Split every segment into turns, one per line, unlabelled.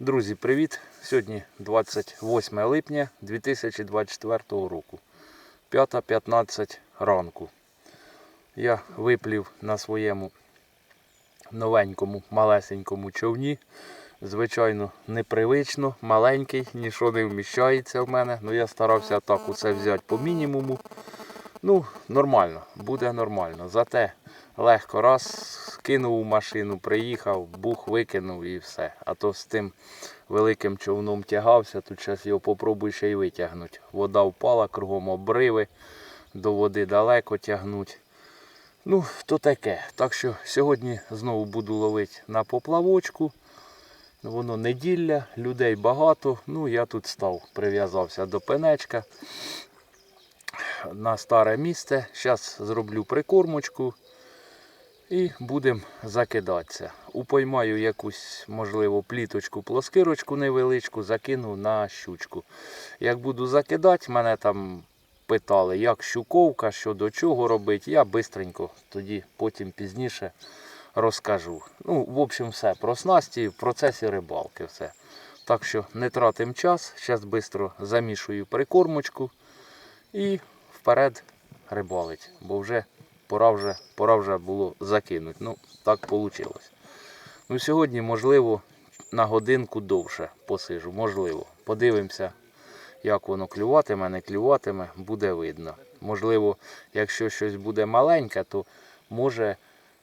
Друзі, привіт! Сьогодні 28 липня 2024 року. 5.15 ранку. Я виплів на своєму новенькому малесенькому човні. Звичайно, непривично, маленький, нічого не вміщається в мене. Ну я старався так усе взяти по мінімуму. Ну, нормально, буде нормально. Зате легко раз кинув у машину, приїхав, бух викинув і все. А то з тим великим човном тягався, тут зараз його попробуй ще й витягнути. Вода впала, кругом обриви, до води далеко тягнуть. Ну, то таке. Так що сьогодні знову буду ловити на поплавочку. Воно неділя, людей багато. Ну, я тут став, прив'язався до пенечка на старе місце. Зараз зроблю прикормочку і будемо закидатися. Упоймаю якусь, можливо, пліточку, плоскирочку невеличку, закину на щучку. Як буду закидати, мене там питали, як щуковка, що до чого робити. Я швидко тоді потім пізніше розкажу. Ну, в общем, все про снасті в процесі рибалки. все. Так що не тратим час, зараз швидко замішую прикормочку і вперед рибалить, бо вже пора вже, пора вже було закинути. Ну, так вийшло. Ну, сьогодні, можливо, на годинку довше посижу, можливо. Подивимося, як воно клюватиме, не клюватиме, буде видно. Можливо, якщо щось буде маленьке, то може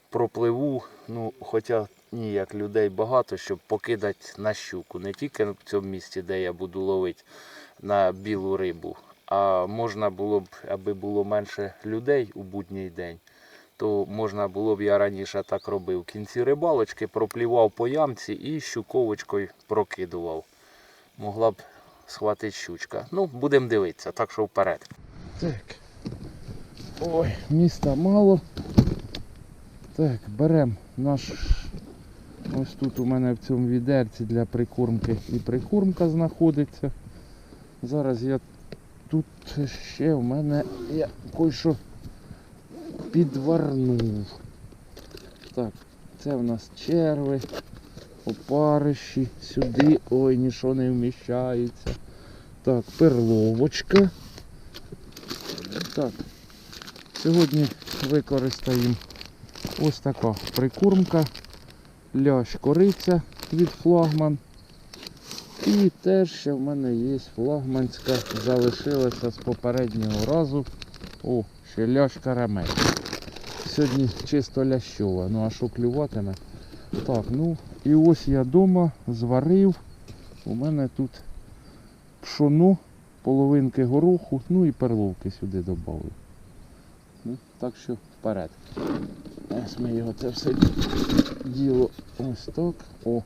пропливу, ну, хоча ніяк людей багато, щоб покидати на щуку. Не тільки в цьому місці, де я буду ловити на білу рибу, а можна було б, аби було менше людей у будній день, то можна було б, я раніше так робив. Кінці рибалочки проплівав по ямці і щуковочкою прокидував. Могла б схватити щучка. Ну, будемо дивитися, так що вперед.
Так. Ой, міста мало. Так, беремо наш. Ось тут у мене в цьому відерці для прикормки і прикормка знаходиться. Зараз я тут ще в мене я кое-що підварнув. Так, це в нас черви, опариші, сюди, ой, нічого не вміщається. Так, перловочка. Так, сьогодні використаємо ось така прикормка, лящ кориця від флагман. І теж ще в мене є флагманська, залишилася з попереднього разу. О, ще лящ карамель. Сьогодні чисто лящова, ну а що клюватиме? Так, ну і ось я вдома зварив. У мене тут пшоно, половинки гороху, ну і перловки сюди додав. Ну, так що вперед. Ось ми його це все діло ось так. О.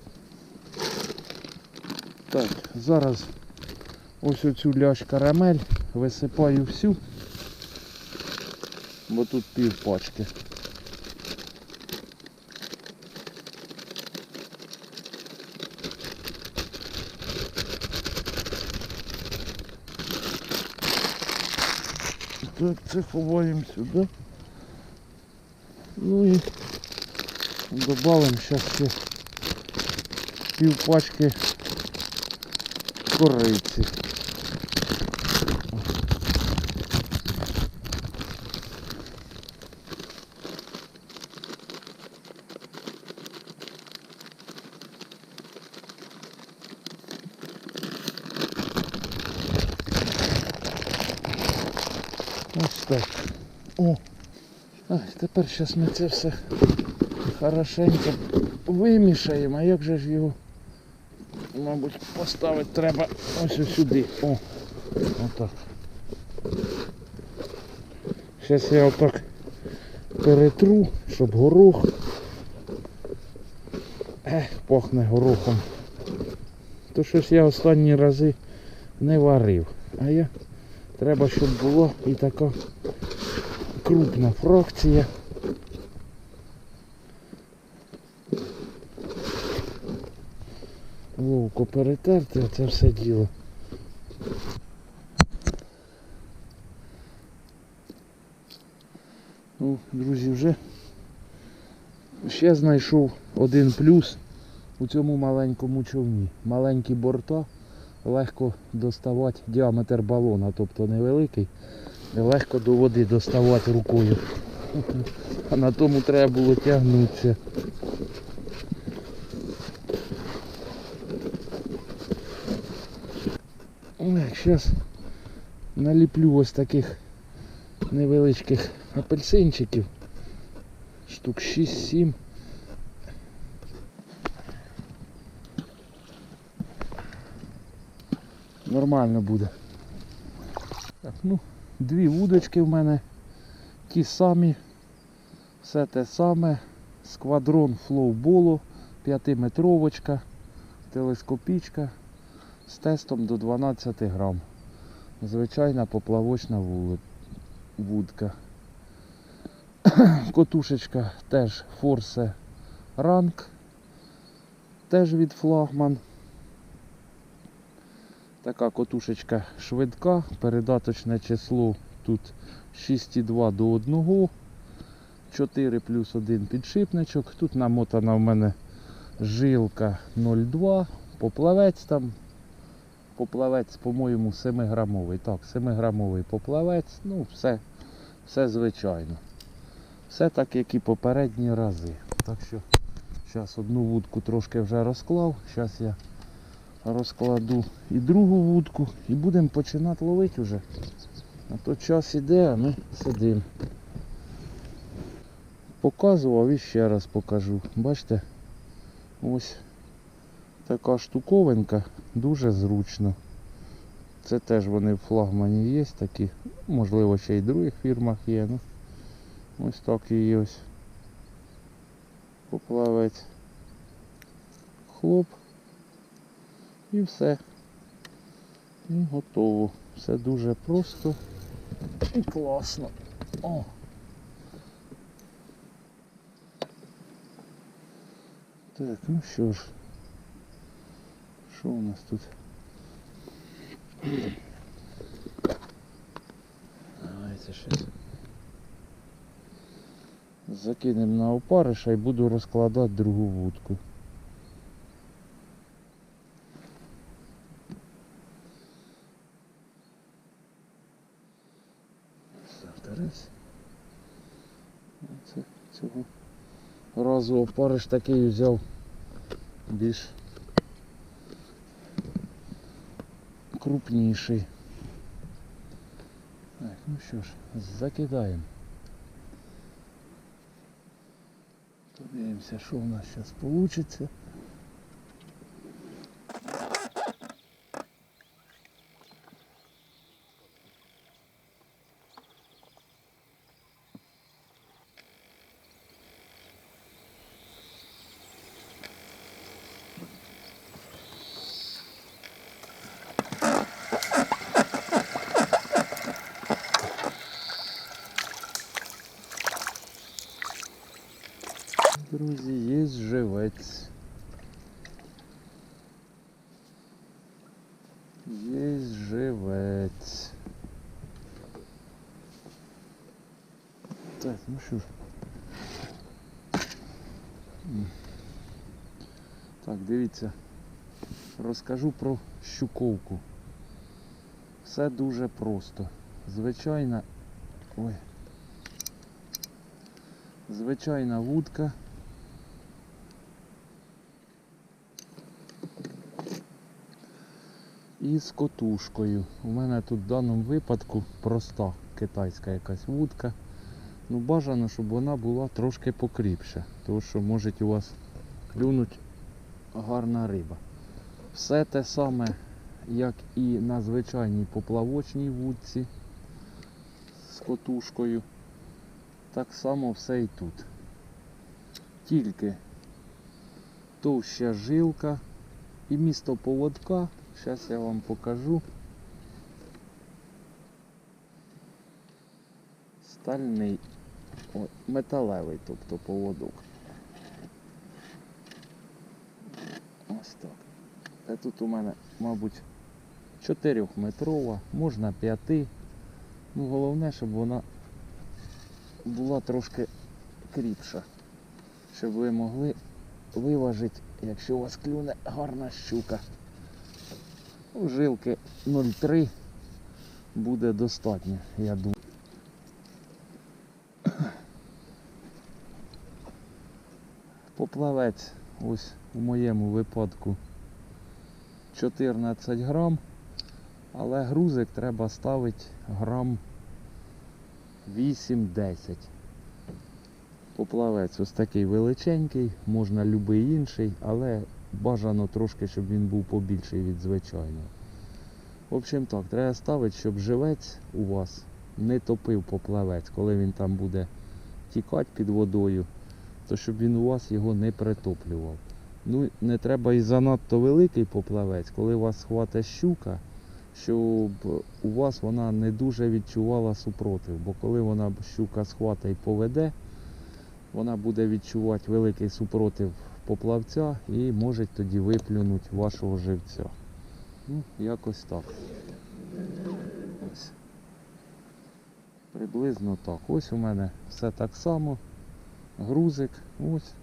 Так, зараз ось оцю ляш карамель висипаю всю, бо тут пів пачки. Так, це ховаємо сюди. Ну і додамо зараз пів пачки кориці. Ось так. О! Ай, тепер зараз ми це все хорошенько вимішаємо, а як же ж його, мабуть, поставити треба ось сюди. О! Отак. Зараз я отак перетру, щоб горох. Ех, пахне горохом. То щось я останні рази не варив. А я треба, щоб було і така крупна фракція. Ловко перетерти це все діло. Ну, друзі, вже ще знайшов один плюс у цьому маленькому човні. Маленькі борта, легко доставати діаметр балона, тобто невеликий, легко до води доставати рукою. А на тому треба було тягнутися. Зараз наліплю ось таких невеличких апельсинчиків. Штук 6-7. Нормально буде. Так, ну, дві вудочки в мене. Ті самі. Все те саме. Сквадрон флоуболу, 5-метровочка, телескопічка з тестом до 12 грам. Звичайна поплавочна вудка. Котушечка теж Force Rank, теж від флагман. Така котушечка швидка, передаточне число тут 6,2 до 1, 4 плюс 1 підшипничок. Тут намотана в мене жилка 0,2, поплавець там. Поплавець, по-моєму, 7-грамовий. Так, 7-грамовий поплавець, ну все, все звичайно. Все так, як і попередні рази. Так що зараз одну вудку трошки вже розклав. Зараз я розкладу і другу вудку і будемо починати ловити вже. А то час іде, а ми сидимо. Показував і ще раз покажу. Бачите? Ось така штуковинка, дуже зручно. Це теж вони в флагмані є такі, можливо ще й в других фірмах є. Ну, ось так і ось. Поплавець. Хлоп. І все. І готово. Все дуже просто і класно. О. Так, ну що ж. Що у нас тут? Давайте щось. Закинемо на опариша і буду розкладати другу вудку. Оце цього разу опариш такий взяв більш крупніший. Так, ну що ж, закидаємо. Подивимося, що у нас зараз вийде. Друзі, є живець. Є живець. Так, ну що ж. Так, дивіться. Розкажу про щуковку. Все дуже просто. Звичайна. Ой. Звичайна вудка. І з котушкою. У мене тут в даному випадку проста китайська якась вудка. Ну бажано, щоб вона була трошки покріпша, тому що може у вас клюнуть гарна риба. Все те саме, як і на звичайній поплавочній вудці з котушкою. Так само все і тут. Тільки товща жилка і місто поводка. Зараз я вам покажу. Стальний, о, металевий, тобто поводок. Ось так. Це тут у мене, мабуть, 4-метрова, можна 5. Ну, головне, щоб вона була трошки кріпша, щоб ви могли виважити якщо у вас клюне гарна щука. Жилки 0,3 буде достатньо, я думаю. Поплавець ось у моєму випадку 14 грам, але грузик треба ставити грам 8-10. Поплавець ось такий величенький, можна будь-який інший, але бажано трошки, щоб він був побільший від звичайного. В общем так, треба ставити, щоб живець у вас не топив поплавець, коли він там буде тікати під водою, то щоб він у вас його не притоплював. Ну, не треба і занадто великий поплавець, коли вас схватить щука, щоб у вас вона не дуже відчувала супротив. Бо коли вона щука схватить і поведе, вона буде відчувати великий супротив поплавця і може тоді виплюнути вашого живця. Ну, якось так. Ось. Приблизно так. Ось у мене все так само. Грузик, ось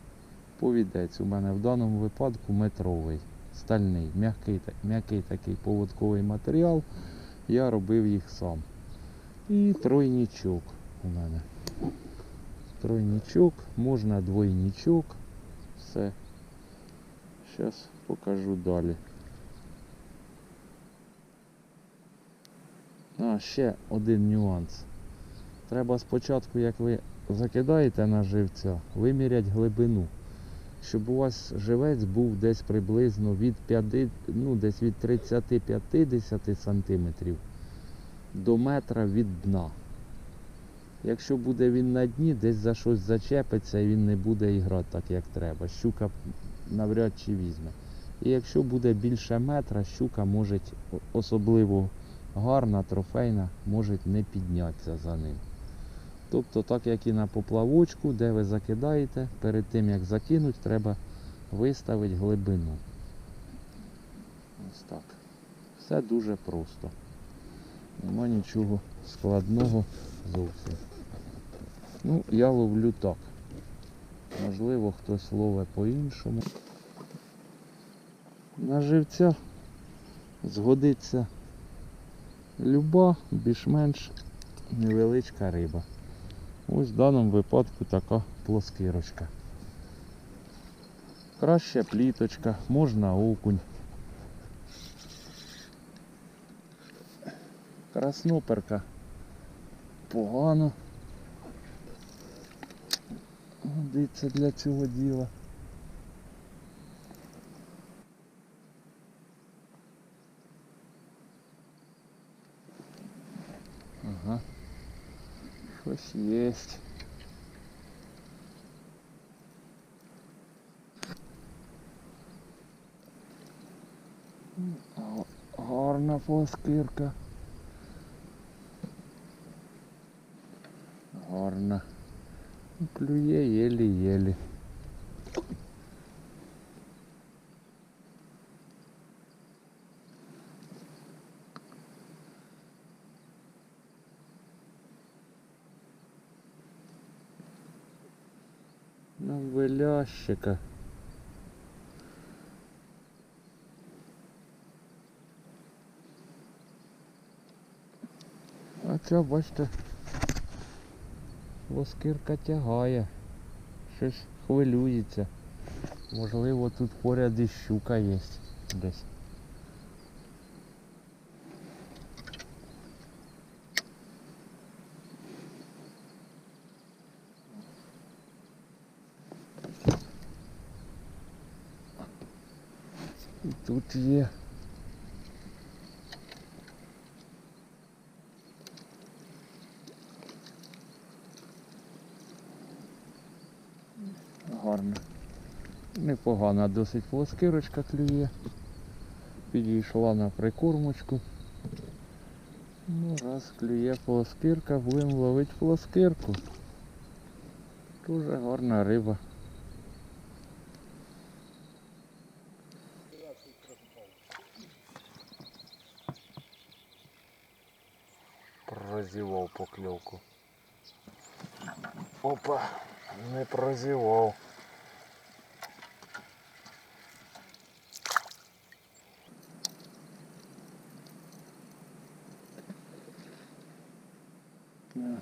повідець. У мене в даному випадку метровий, стальний, м'який, м'який такий поводковий матеріал. Я робив їх сам. І тройнічок у мене. Тройнічок, можна двойнічок. Все. Зараз покажу далі. А, ще один нюанс. Треба спочатку, як ви закидаєте на живця, виміряти глибину. Щоб у вас живець був десь приблизно від 5, ну, десь від 30-50 сантиметрів до метра від дна. Якщо буде він на дні, десь за щось зачепиться і він не буде іграти так, як треба. Щука навряд чи візьме. І якщо буде більше метра, щука може, особливо гарна, трофейна, може не піднятися за ним. Тобто, так як і на поплавочку, де ви закидаєте, перед тим як закинуть, треба виставити глибину. Ось так. Все дуже просто. Нема нічого складного зовсім. Ну, я ловлю так. Можливо, хтось ловить по-іншому. На живця згодиться люба, більш-менш невеличка риба. Ось в даному випадку така плоскирочка. Краще пліточка, можна окунь. Красноперка погано. Годиться для цього діла. Ага. Щось єсть. Га- Гарна плоскирка. Вилящика. А це, бачите, воскірка тягає. Щось хвилюється. Можливо, тут поряд і щука є десь. І тут. Гарно. Непогана досить плоскирочка клює. Підійшла на прикормочку. Ну, раз клює плоскирка, будемо ловити плоскирку. Дуже гарна риба. Прозівав покльовку. Опа, не прозівав. Да.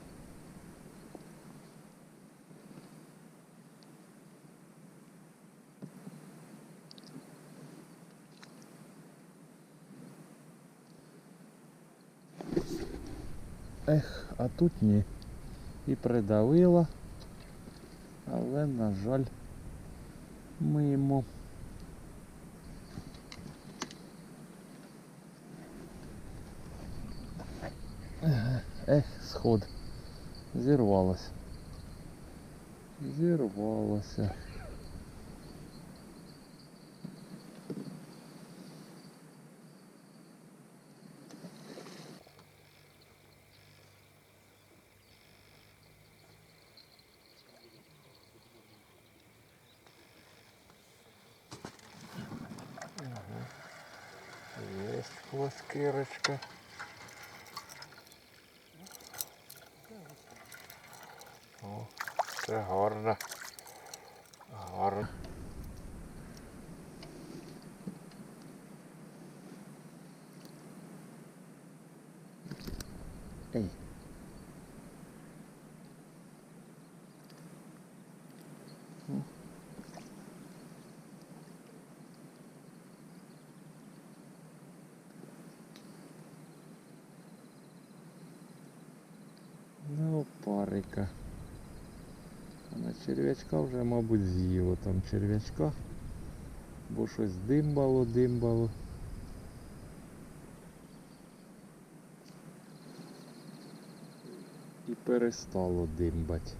Ех, а тут ні. І придавила, але, на жаль, мимо. Ех, сход. Зірвалося. Зірвалося. Плоскирочка. О, це гарно. Гарно. Ей. О. Ну, парика. А на черв'ячка вже, мабуть, з'їло там черв'ячка. Бо щось димбало, димбало. І перестало димбать.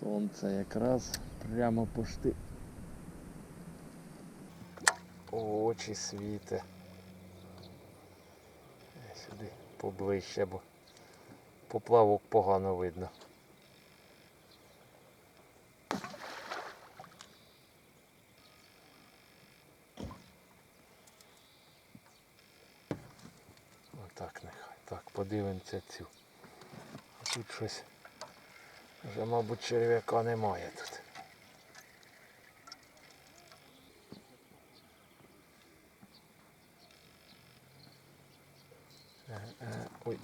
Сонце якраз прямо пошти. Очі світе. Сюди поближче, бо поплавок погано видно. Отак нехай. Так, подивимося цю. А Тут щось. Вже, мабуть, черв'яка немає тут.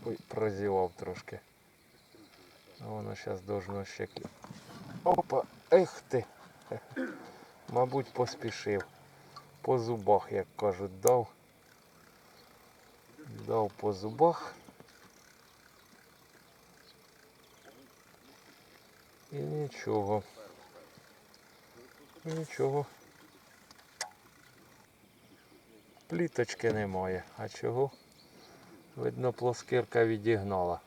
Ой, прозівав трошки. Воно зараз должно ще Опа, ех ти. Мабуть, поспішив. По зубах, як кажуть, дав. Дав по зубах. І нічого. Нічого. Пліточки немає. А чого? Видно, плоскирка відігнала.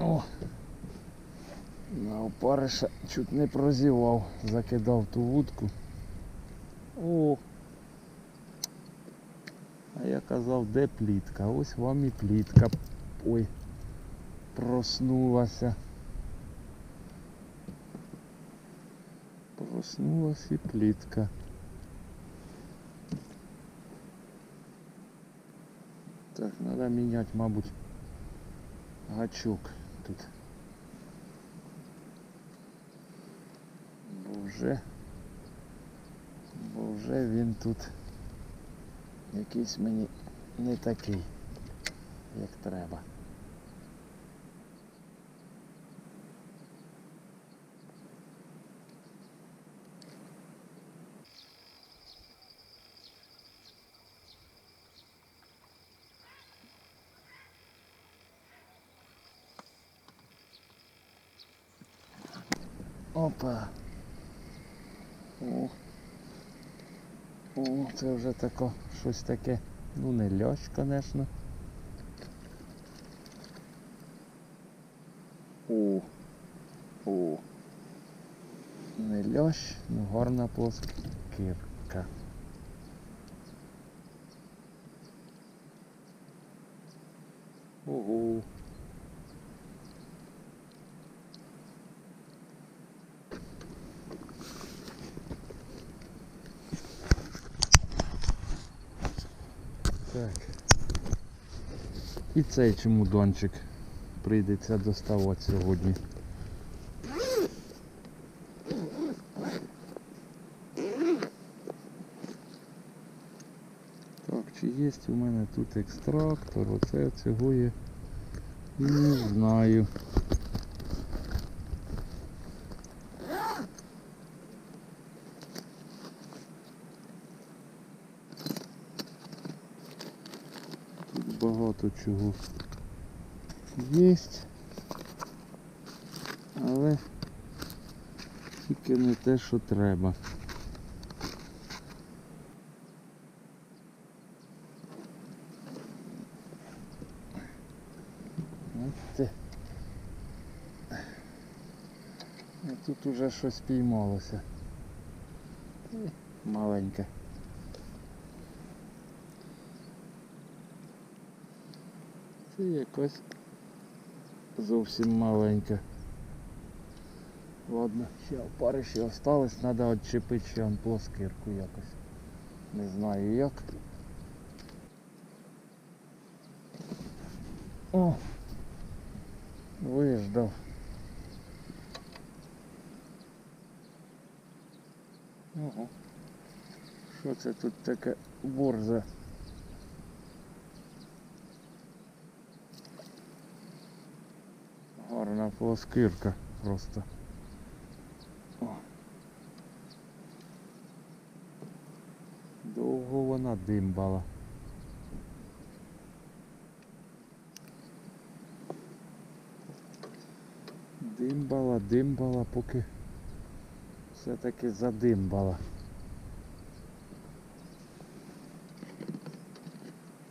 О! На опариша чуть не прозівав, закидав ту вудку. О! А я казав, де плітка? Ось вам і плітка. Ой, проснулася. Проснулась і плітка. Так, треба міняти, мабуть, гачок тут. Бо вже, бо вже він тут якийсь мені не такий, як треба. Опа. О. О, це вже тако, щось таке. Ну не льощ, звісно. О. О. Не льощ, ну гарна плоскирка. Ого. Так. І цей чемоданчик прийдеться доставати сьогодні. Так, чи є у мене тут екстрактор? Оце цього я не знаю. Тут багато чого є. Але тільки не те, що треба. От тут уже щось піймалося. Маленьке. Це якось зовсім маленьке. Ладно, ще опариші остались, треба відчепити ще плоскирку якось. Не знаю як. О! Виждав. Ого. Що це тут таке борза? Гарна плоскирка просто. Довго вона димбала. Димбала, димбала, поки все-таки задимбала.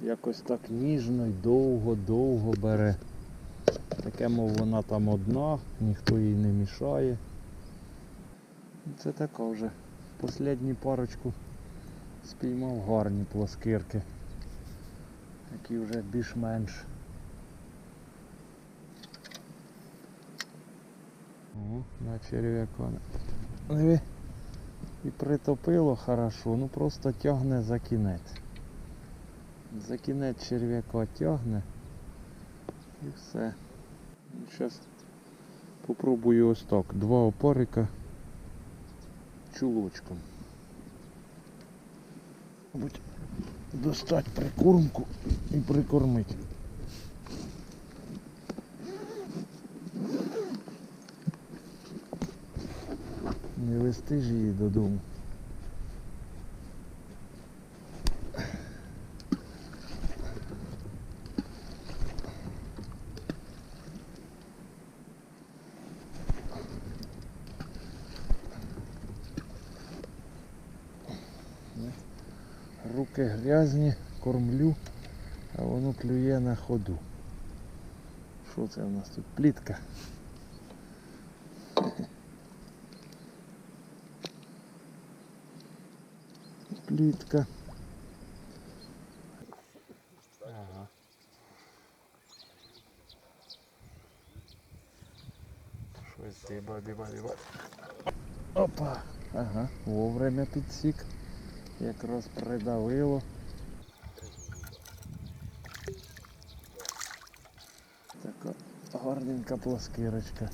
Якось так ніжно й довго-довго бере. Таке, мов вона там одна, ніхто їй не мішає. Це така вже. Последню парочку спіймав гарні плоскирки. Які вже більш-менш. О, на черв'яка. Диви. І притопило хорошо, ну просто тягне за кінець. За кінець черв'яка тягне. І все. Зараз попробую ось так. Два опарика чулочком. Мабуть, достать прикормку і прикормити. Не вести ж її додому. Руки грязні, кормлю, а воно клює на ходу. Що це у нас тут? Плітка. Плітка. Ага. Щось диба, диба, диба. Опа. Ага, вовремя підсік. Якраз придавило. Така гарненька плоскирочка.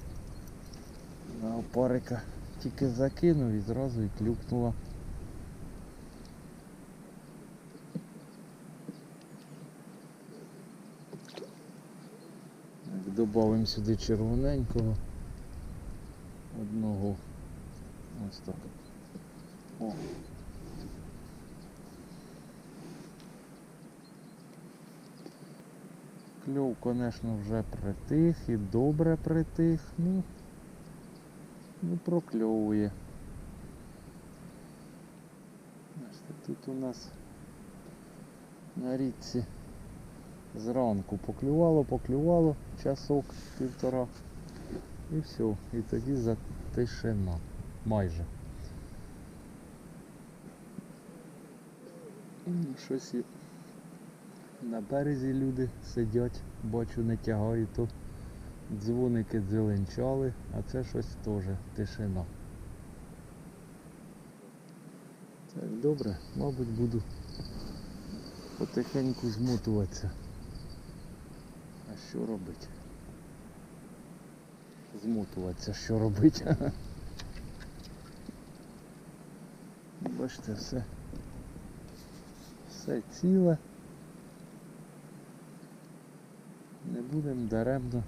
На опарика тільки закинув і зразу і клюкнула. Добавимо сюди червоненького. Одного. Ось так. О. Кльов, звісно, вже притих і добре притих. Ну, ну прокльовує. Тут у нас на річці зранку поклювало, поклювало часок, півтора. І все. І тоді затишина. Майже. Щось на березі люди сидять, бачу, не тягають, то дзвоники дзеленчали, а це щось теж тишина. Так, добре, мабуть, буду потихеньку змотуватися. А що робити? Змотуватися, що робити? Бачите, все. Все ціле. Не будемо даремно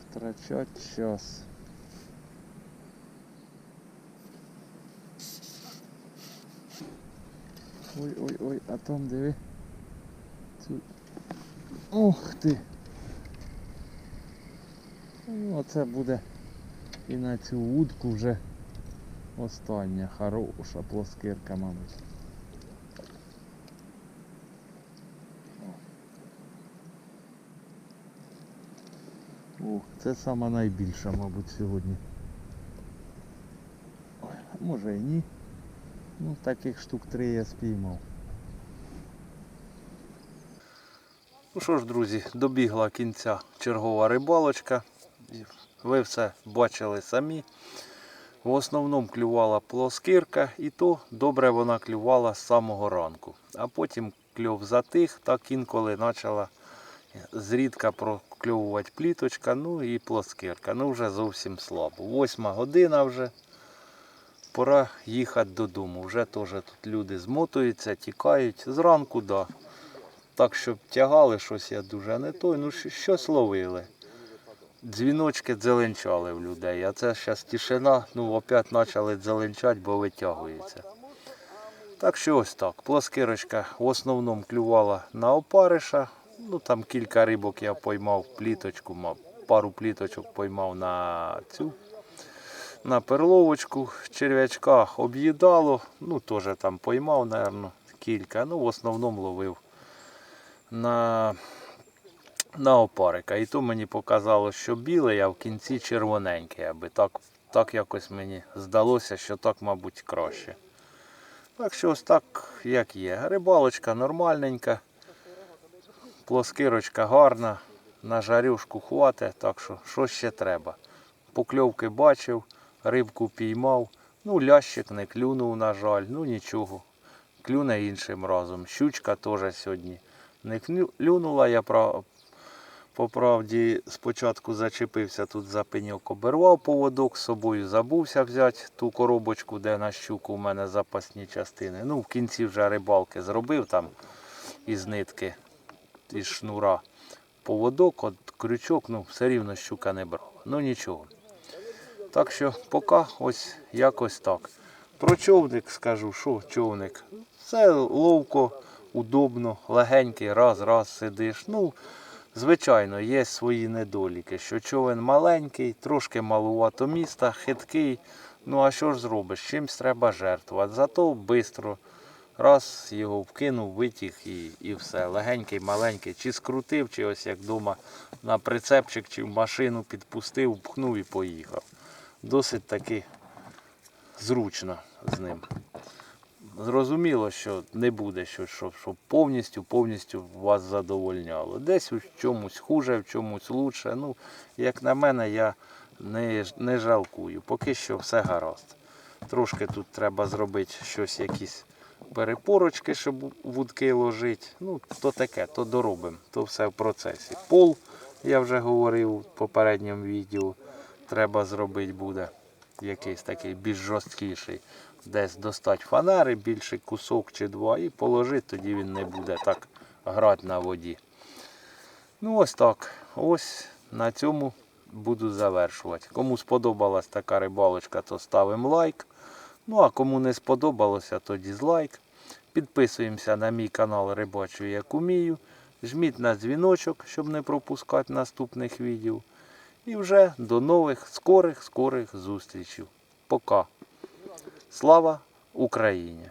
втрачати час. Ой, ой, ой, а там диви. Цю... Ох ти. Ну, оце буде і на цю вудку вже остання хороша плоскирка, мабуть. О, це сама найбільша, мабуть, сьогодні. Ой, може і ні. Ну, таких штук три я спіймав.
Ну що ж, друзі, добігла кінця чергова рибалочка. Ви все бачили самі. В основному клювала плоскирка, і то добре вона клювала з самого ранку. А потім кльов затих, так інколи почала зрідка прокльовувати пліточка, ну і плоскирка. Ну вже зовсім слабо. Восьма година вже. Пора їхати додому. Вже теж тут люди змотуються, тікають. Зранку, да. Так, щоб тягали щось я дуже не той, ну щось ловили. Дзвіночки дзеленчали в людей, а це зараз тишина, ну опять почали дзеленчати, бо витягується. Так що ось так. Плоскирочка в основному клювала на опариша. Ну там кілька рибок я поймав пліточку, пару пліточок поймав на цю. На перловочку, черв'ячка об'їдало, ну теж там поймав, напевно, кілька. Ну, в основному ловив на, на опарика. І то мені показало, що білий, а в кінці червоненький, аби так, так якось мені здалося, що так, мабуть, краще. Так що ось так, як є. Рибалочка нормальненька, плоскирочка гарна, на жарюшку хватить, так що що ще треба. Покльовки бачив, рибку піймав. Ну, лящик не клюнув, на жаль, ну нічого. Клюне іншим разом. Щучка теж сьогодні не клюнула. Я по правді спочатку зачепився тут за пеньок, обірвав поводок, з собою забувся взяти ту коробочку, де на щуку у мене запасні частини. Ну, в кінці вже рибалки зробив там із нитки, із шнура поводок, от крючок, ну все рівно щука не брала. Ну нічого. Так що поки ось якось так. Про човник скажу, що човник. Все ловко, удобно, легенький, раз, раз сидиш. Ну, звичайно, є свої недоліки, що човен маленький, трошки малувато міста, хиткий. Ну а що ж зробиш? Чимсь треба жертвувати. Зато швидко раз його вкинув, витяг і, і все. Легенький, маленький, чи скрутив, чи ось як вдома на прицепчик, чи в машину підпустив, пхнув і поїхав. Досить таки зручно з ним. Зрозуміло, що не буде щось, щоб, щоб повністю, повністю вас задовольняло. Десь у чомусь хуже, в чомусь лучше. Ну, як на мене, я не, не жалкую. Поки що все гаразд. Трошки тут треба зробити щось, якісь перепорочки, щоб вудки ложити. Ну, то таке, то доробимо, то все в процесі. Пол, я вже говорив у попередньому відео, треба зробити буде якийсь такий більш жорсткіший. Десь достати фанери, більший кусок чи два і положити, тоді він не буде так грати на воді. Ну ось так. Ось на цьому буду завершувати. Кому сподобалась така рибалочка, то ставимо лайк. Ну а кому не сподобалося, то дізлайк. Підписуємося на мій канал Рибачу як умію. Жміть на дзвіночок, щоб не пропускати наступних відео. І вже до нових скорих скорих зустрічей. Пока. Слава Україні!